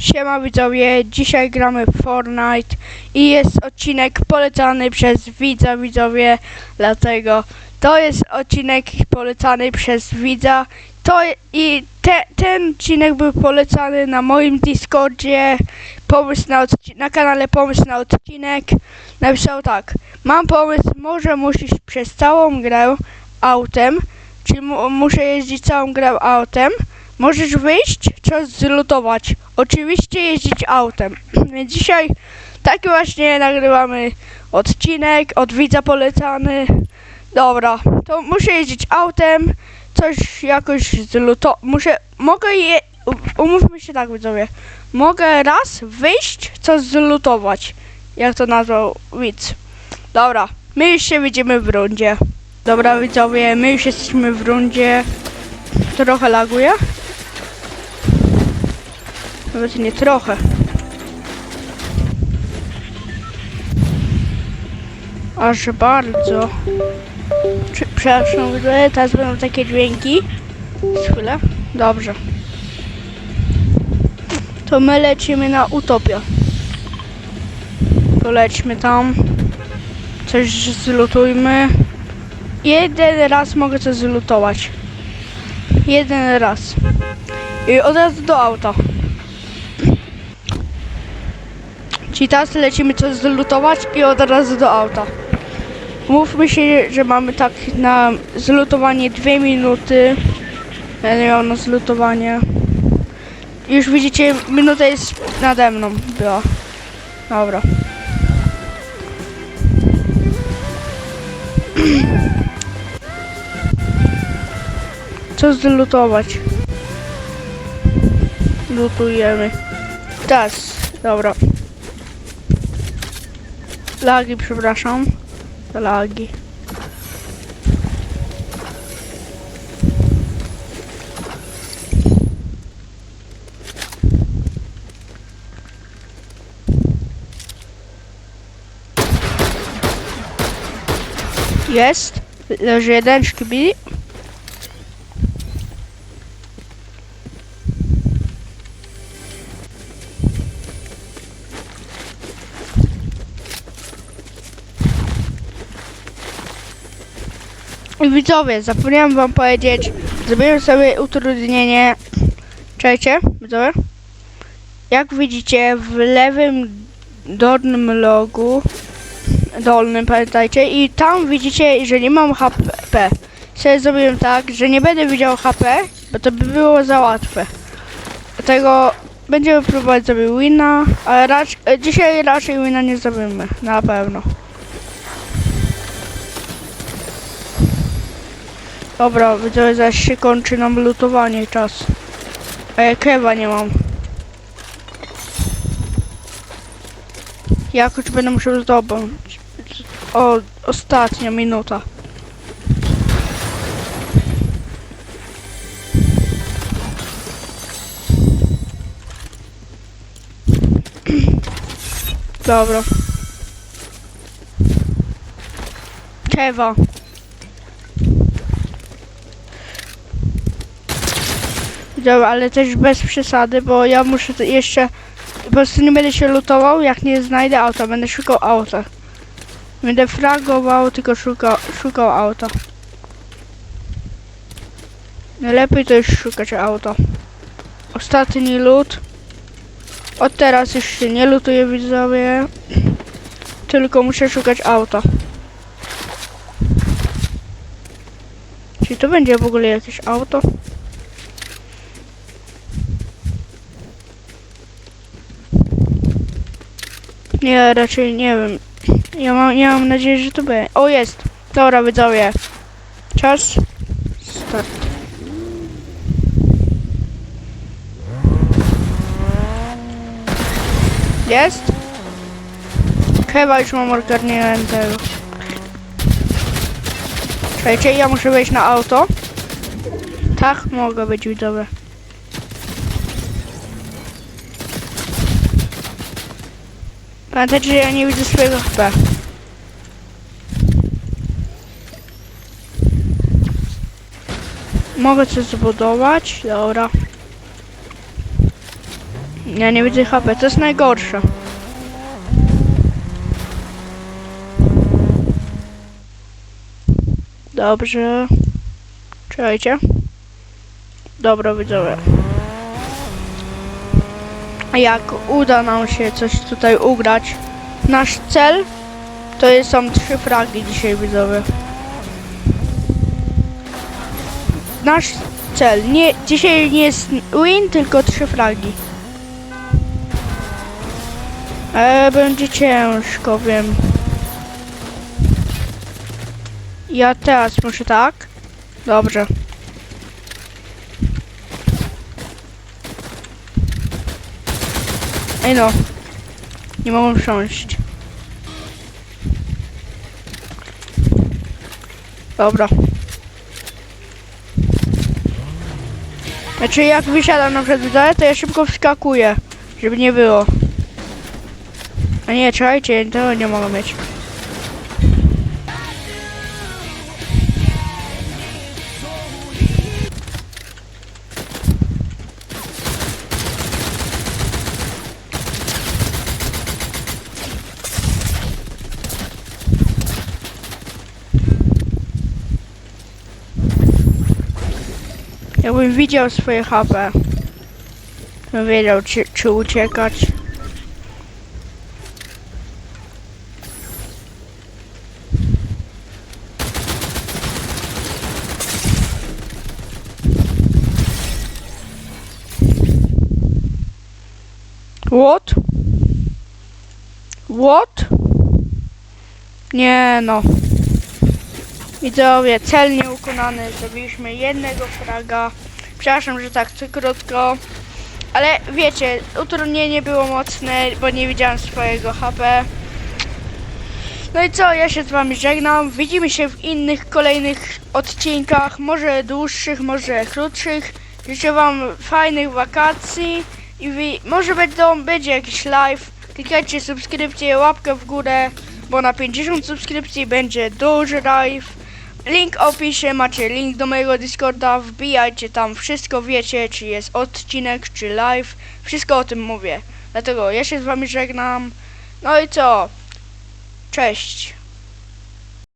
Siema widzowie, dzisiaj gramy w Fortnite i jest odcinek polecany przez widza widzowie, dlatego to jest odcinek polecany przez widza. To i te, ten odcinek był polecany na moim Discordzie, pomysł na, na kanale Pomysł na odcinek. Napisał tak, mam pomysł, może musisz przez całą grę autem, czyli mu, muszę jeździć całą grę autem. Możesz wyjść, czas zlutować. Oczywiście jeździć autem. Więc dzisiaj taki właśnie nagrywamy odcinek, od widza polecany. Dobra, to muszę jeździć autem, coś jakoś zlutować. Muszę, mogę je, umówmy się tak widzowie. Mogę raz wyjść, coś zlutować. Jak to nazwał widz. Dobra, my już się widzimy w rundzie. Dobra widzowie, my już jesteśmy w rundzie. Trochę laguje. Nawet nie trochę. Aż bardzo. Czy, przepraszam, teraz będą takie dźwięki. Chwilę. Dobrze. To my lecimy na Utopię. Polećmy tam. Coś zlutujmy. Jeden raz mogę coś zlutować. Jeden raz. I od razu do auta. Czyli teraz lecimy coś zlutować i od razu do auta. Mówmy się, że mamy tak na zlutowanie dwie minuty. Ja nie mam na zlutowanie. Już widzicie, minuta jest nade mną była. Dobra. Co zlutować? Lutujemy. Teraz, dobra. Lagi, przepraszam. Lagi. Jest. Leży jeden szkibili. Widzowie, zapomniałem wam powiedzieć, zrobiłem sobie utrudnienie. Czekajcie, widzowie. Jak widzicie w lewym dolnym logu, dolnym pamiętajcie, i tam widzicie, że nie mam HP. Sobie zrobiłem tak, że nie będę widział HP, bo to by było za łatwe. Dlatego będziemy próbować sobie wina, ale raczej, dzisiaj raczej wina nie zrobimy, na pewno. Dobra, widzowie, zaś się kończy nam lutowanie czas. A ja kewa nie mam. Jakoś będę musiał zdobyć. O, ostatnia minuta. Dobra. Kewa. Dobra, ale też bez przesady, bo ja muszę jeszcze... Po prostu nie będę się lutował, jak nie znajdę auta. Będę szukał auta. Będę fragował, tylko szukał, szukał auta. Najlepiej to już szukać auta. Ostatni lód. Od teraz już się nie lutuję widzowie. Tylko muszę szukać auta. Czy to będzie w ogóle jakieś auto? Nie, raczej nie wiem. Ja mam, ja mam nadzieję, że to będzie. O, jest! Dobra, widzowie. Czas. Start. Jest? Chyba już mam ogarniętego. Czekajcie, ja muszę wejść na auto. Tak, mogę być widzowie. Pamiętajcie, że ja nie widzę swojego HP. Mogę coś zbudować? Dobra. Ja nie widzę HP, to jest najgorsze. Dobrze. Czekajcie. Dobra, widzowie. Jak uda nam się coś tutaj ugrać, nasz cel to są trzy fragi dzisiaj, widzowie. Nasz cel, nie, dzisiaj nie jest win, tylko trzy fragi. E, będzie ciężko, wiem. Ja teraz muszę tak? Dobrze. Ej no. Nie mogę wsiąść. Dobra. Znaczy jak wysiadam na przykład to ja szybko wskakuję, żeby nie było. A nie, czekajcie, tego nie mogę mieć. Jakbym widział swoje HP, bym wiedział czy, czy uciekać. What? What? Nie no. Widzowie, cel nieukonany. Zrobiliśmy jednego fraga. Przepraszam, że tak krótko. Ale wiecie, utrudnienie było mocne, bo nie widziałem swojego HP. No i co, ja się z wami żegnam. Widzimy się w innych kolejnych odcinkach, może dłuższych, może krótszych. Życzę wam fajnych wakacji i wy, może będą, będzie jakiś live. Klikajcie subskrypcję, łapkę w górę, bo na 50 subskrypcji będzie duży live. Link opisie, macie link do mojego Discorda, wbijajcie tam, wszystko wiecie, czy jest odcinek, czy live, wszystko o tym mówię. Dlatego ja się z wami żegnam. No i co? Cześć.